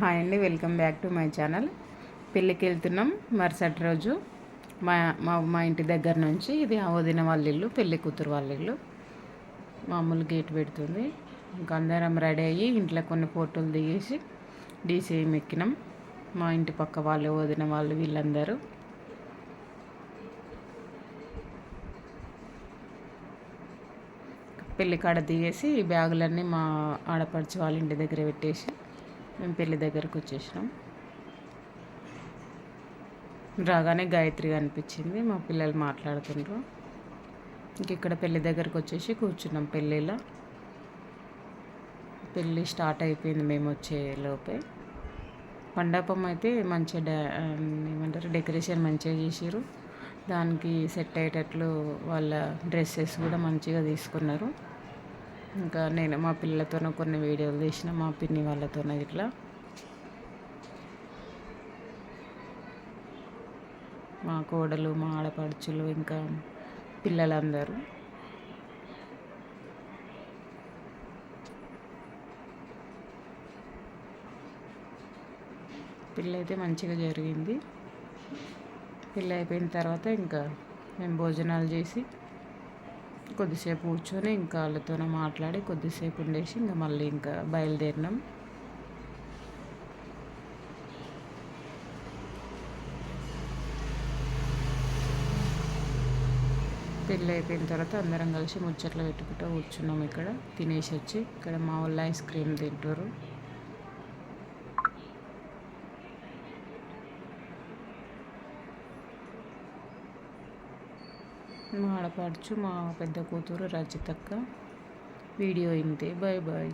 Hi అండి welcome back to my channel. పెళ్ళికి వెళ్తున్నాం మరుసటి రోజు. మా మా మా ఇంటి దగ్గర నుంచి ఇది ఆ వదిన వాళ్ళ ఇల్లు పెళ్ళి కూతురు వాళ్ళ ఇల్లు. మామూలు గేట్ పెడుతుంది. ఇంకా అందరం రెడీ అయ్యి ఇంట్లో కొన్ని ఫోటోలు దిగేసి డీసీఎం ఎక్కినాం మా ఇంటి పక్క వాళ్ళు వదిన వాళ్ళు వీళ్ళందరూ. పెళ్ళికాడ దిగేసి ఈ బ్యాగులన్నీ మా ఆడపడిచి వాళ్ళ ఇంటి దగ్గర పెట్టేసి మేము పెళ్ళి దగ్గరకు వచ్చేసినాం. రాగానే గాయత్రి అనిపించింది మా పిల్లలు మాట్లాడుతుండ్రు. ఇంక ఇక్కడ పెళ్ళి దగ్గరకు వచ్చేసి కూర్చున్నాం పెళ్ళిలో పెళ్ళి స్టార్ట్ అయిపోయింది మేము వచ్చే లోపే. మండపం అయితే మంచిగా ఏమంటారు డెకరేషన్ మంచిగా చేసారు దానికి సెట్ అయ్యేటట్లు వాళ్ళ డ్రెస్సెస్ కూడా మంచిగా తీసుకున్నారు. ఇంకా నేను మా పిల్లలతోనూ కొన్ని వీడియోలు తీసిన మా పిన్ని వాళ్ళతోనే ఇట్లా. మా కోడలు మా ఆడపడుచులు ఇంకా పిల్లలందరూ. పిల్ల అయితే మంచిగా జరిగింది. పెళ్ళి అయిపోయిన తర్వాత ఇంకా మేము భోజనాలు చేసి కొద్దిసేపు కూర్చొని ఇంకా వాళ్ళతోనే మాట్లాడి కొద్దిసేపు ఉండేసి ఇంకా మళ్ళీ ఇంకా బయలుదేరినాం. పెళ్ళి అయిపోయిన తర్వాత అందరం కలిసి ముచ్చట్లు పెట్టుకుంటూ కూర్చున్నాం ఇక్కడ. తినేసి వచ్చి ఇక్కడ మా వాళ్ళు ఐస్ క్రీమ్ తింటారు మా ఆడపడుచు మా పెద్ద కూతురు రజితక్క. వీడియో ఇంతే. Bye bye